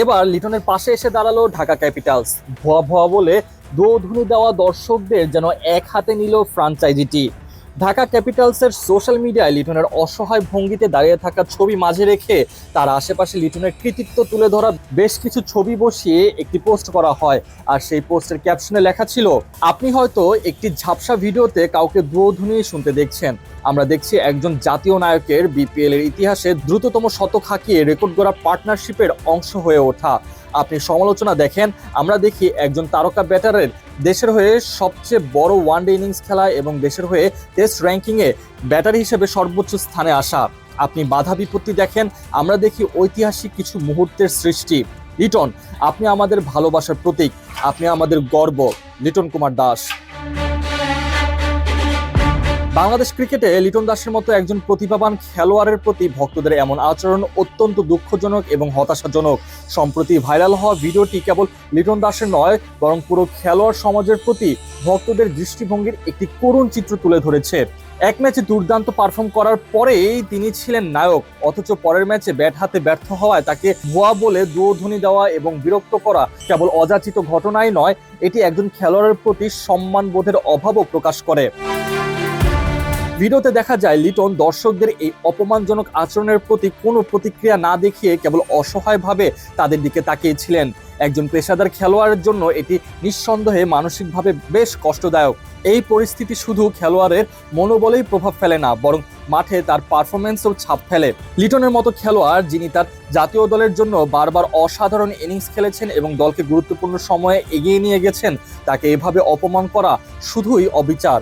এবার লিটনের পাশে এসে দাঁড়াল ঢাকা ক্যাপিটালস। ভুয়া ভুয়া বলে দোধুনি দেওয়া দর্শকদের যেন এক হাতে নিল ফ্রাঞ্চাইজিটি। ঢাকা ক্যাপিটালসের সোশ্যাল মিডিয়ায় লিটনের অসহায় ভঙ্গিতে দাঁড়িয়ে থাকা ছবি মাঝে রেখে তার আশেপাশে লিটনের কৃতিত্ব তুলে ধরা বেশ কিছু ছবি বসিয়ে একটি পোস্ট করা হয়। আর সেই পোস্টের ক্যাপশনে লেখা ছিল, আপনি হয়তো একটি ঝাপসা ভিডিওতে কাউকে দুধ্বনি শুনতে দেখছেন। আমরা দেখছি একজন জাতীয় নায়কের বিপিএল এর ইতিহাসে দ্রুততম শতক হাঁকিয়ে রেকর্ড গড়া পার্টনারশিপের অংশ হয়ে ওঠা। আপনি সমালোচনা দেখেন, আমরা দেখি একজন তারকা ব্যাটারের দেশের হয়ে সবচেয়ে বড় ওয়ানডে ইনিংস খেলা এবং দেশের হয়ে টেস্ট র্যাঙ্কিংয়ে ব্যাটার হিসেবে সর্বোচ্চ স্থানে আসা। আপনি বাধা বিপত্তি দেখেন, আমরা দেখি ঐতিহাসিক কিছু মুহূর্তের সৃষ্টি। লিটন, আপনি আমাদের ভালোবাসার প্রতীক, আপনি আমাদের গর্ব। লিটন কুমার দাস। বাংলাদেশ ক্রিকেটে লিটন দাসের মতো একজন প্রতিভাবান খেলোয়াড়ের প্রতি ভক্তদের এমন আচরণ অত্যন্ত দুঃখজনক এবং হতাশাজনক। সম্প্রতি ভাইরাল হওয়া ভিডিওটি কেবল লিটন দাসের নয়, বরং পুরো খেলোয়াড় সমাজের প্রতি ভক্তদের দৃষ্টিভঙ্গির একটি করুণ চিত্র তুলে ধরেছে। এক ম্যাচে দুর্দান্ত পারফর্ম করার পরেই তিনি ছিলেন নায়ক, অথচ পরের ম্যাচে ব্যাট হাতে ব্যর্থ হওয়ায় তাকে ভুয়া বলে দুধ্বনি দেওয়া এবং বিরক্ত করা কেবল অযাচিত ঘটনাই নয়, এটি একজন খেলোয়াড়ের প্রতি সম্মানবোধের অভাবও প্রকাশ করে। ভিডিওতে দেখা যায়, লিটন দর্শকদের এই অপমানজনক আচরণের প্রতি কোনো প্রতিক্রিয়া না দেখিয়ে কেবল অসহায়ভাবে তাদের দিকে তাকিয়েছিলেন। একজন পেশাদার খেলোয়াড়ের জন্য এটি নিঃসন্দেহে মানসিকভাবে বেশ কষ্টদায়ক। এই পরিস্থিতি শুধু খেলোয়াড়ের মনোবলেই প্রভাব ফেলে না, বরং মাঠে তার পারফরমেন্সও ছাপ ফেলে। লিটনের মতো খেলোয়াড় যিনি তার জাতীয় দলের জন্য বারবার অসাধারণ ইনিংস খেলেছেন এবং দলকে গুরুত্বপূর্ণ সময়ে এগিয়ে নিয়ে গেছেন, তাকে এভাবে অপমান করা শুধুই অবিচার।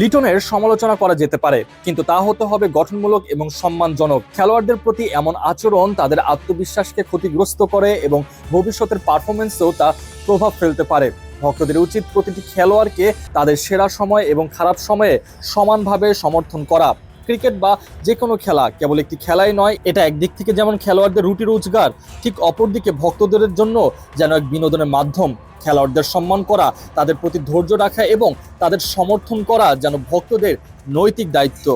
লিটনের সমালোচনা করা যেতে পারে, কিন্তু তা হতে হবে গঠনমূলক এবং সম্মানজনক। খেলোয়াড়দের প্রতি এমন আচরণ তাদের আত্মবিশ্বাসকে ক্ষতিগ্রস্ত করে এবং ভবিষ্যতের পারফরমেন্সেও তা প্রভাব ফেলতে পারে। ভক্তদের উচিত প্রতিটি খেলোয়াড়কে তাদের সেরা সময় এবং খারাপ সময়ে সমানভাবে সমর্থন করা। ক্রিকেট বা যে কোনো খেলা কেবল একটি খেলাই নয়, এটা একদিক থেকে যেমন খেলোয়াড়দের রুটি রোজগার, ঠিক অপরদিকে ভক্তদের জন্য যেন এক বিনোদনের মাধ্যম। খেলোয়াড়দের সম্মান করা, তাদের প্রতি ধৈর্য রাখা এবং তাদের সমর্থন করা যেন ভক্তদের নৈতিক দায়িত্ব।